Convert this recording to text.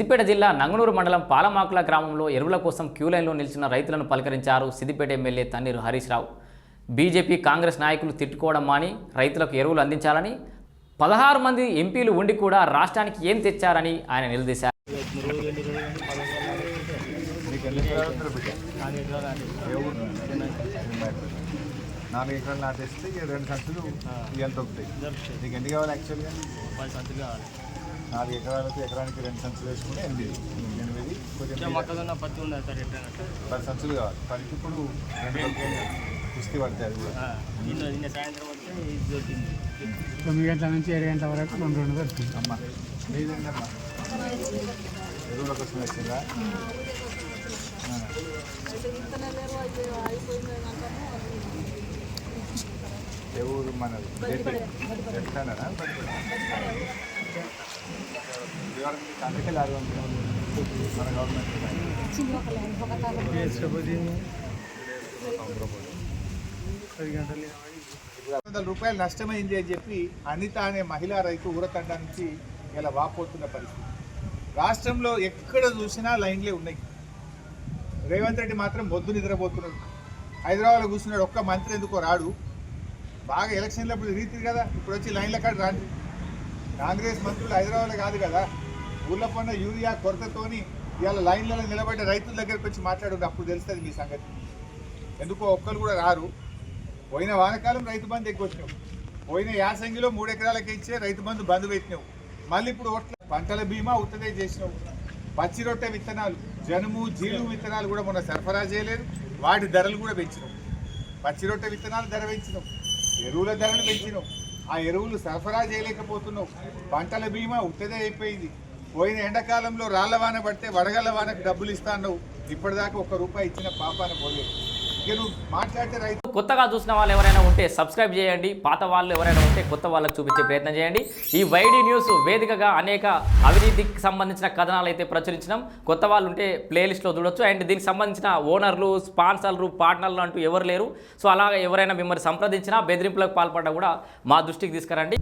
సిద్దిపేట జిల్లా నంగనూరు మండలం పాలమాకుల గ్రామంలో ఎరువుల కోసం క్యూ లైన్లో నిలిచిన రైతులను పలకరించారు Siddipet MLA Thanneeru Harish Rao. BJP Congress నాయకులు తిట్టుకోవడం మాని రైతులకు ఎరువులు అందించాలని పదహారు మంది ఎంపీలు ఉండి కూడా రాష్ట్రానికి ఏం తెచ్చారని ఆయన నిలదీశారు. నాలుగు ఎకరాలు నాటేస్తే రెండు సంచులు ఎంత దొరుకుతాయి నీకు ఎన్ని కావాలి యాక్చువల్గా పది సంచులు కావాలి. నాలుగు ఎకరాలకు ఎకరానికి రెండు సంచులు వేసుకుంటే ఎనిమిది ఎనిమిది కొంచెం పత్తి ఉన్నది సార్ ఎట్లా పది సంచులు కావాలి. పదికి ఇప్పుడు రెండు కుస్తీ పడతాయి తొమ్మిది గంటల నుంచి ఏడు గంటల వరకు రెండు రెండు దొరుకుతుంది అమ్మ మీదేంటమ్మా ఎరువుల కోసం వచ్చిందా ఆ. ఏ ఊరు లారీ మన గవర్నమెంట్ రూపాయలు నష్టమైంది అని చెప్పి అనిత అనే మహిళా రైతు ఊరతండా నుంచి ఇలా వాపోతున్న పరిస్థితి. రాష్ట్రంలో ఎక్కడ చూసినా లైన్లే ఉన్నాయి. రేవంత్ రెడ్డి మాత్రం మొద్దు నిద్రపోతున్నాడు. హైదరాబాద్లో కూర్చున్నాడు. ఒక్క మంత్రి ఎందుకో రాడు. బాగా ఎలక్షన్లు అప్పుడు రీతి కదా. ఇప్పుడు వచ్చి లైన్ల కాడ రాండి. కాంగ్రెస్ మంత్రులు హైదరాబాద్లో కాదు కదా. ఊళ్ళో పన్న యూరియా కొరతతోని ఇవాళ లైన్లలో నిలబడే రైతుల దగ్గరికి వచ్చి మాట్లాడు అప్పుడు తెలుస్తుంది మీ సంగతి. ఎందుకో ఒక్కరు కూడా రారు. పోయిన వానకాలం రైతు బంధు ఎక్కువ వచ్చినావు పోయిన యాసంగిలో మూడు ఎకరాలకి ఇచ్చే రైతు బంధు బంద్ పెట్టినావు మళ్ళీ ఇప్పుడు ఓట్ల పంటల బీమా ఉత్తదే చేసినావు పచ్చి రొట్టె విత్తనాలు జనుము జీలు విత్తనాలు కూడా మొన్న సరఫరా చేయలేదు. వాటి ధరలు కూడా పెంచినావు పచ్చి రొట్టె విత్తనాలు ధర పెంచినావు ఎరువుల ధరలు పెంచినావు ఆ ఎరువులు సరఫరా చేయలేకపోతున్నావు పంటల బీమా ఉత్తదే అయిపోయింది. పోయిన ఎండాకాలంలో రాళ్ళ వాన పడితే వడగళ్ళ వానకు డబ్బులు ఇస్తా అన్నావు. ఇప్పటిదాకా ఒక్క రూపాయి ఇచ్చిన పాపాన పోలేదు. రైతు కొత్తగా చూసిన వాళ్ళు ఎవరైనా ఉంటే సబ్స్క్రైబ్ చేయండి. పాత వాళ్ళు ఎవరైనా ఉంటే కొత్త వాళ్ళకి చూపించే ప్రయత్నం చేయండి. ఈ వైడి న్యూస్ వేదికగా అనేక అవినీతికి సంబంధించిన కథనాలు అయితే ప్రచురించినాం. కొత్త వాళ్ళు ఉంటే ప్లేలిస్ట్లో చూడొచ్చు. అండ్ దీనికి సంబంధించిన ఓనర్లు స్పాన్సర్లు పార్ట్నర్లు అంటూ ఎవరు లేరు. సో అలాగే ఎవరైనా మిమ్మల్ని సంప్రదించినా బెదిరింపులకు పాల్పడ్డా కూడా మా దృష్టికి తీసుకురండి.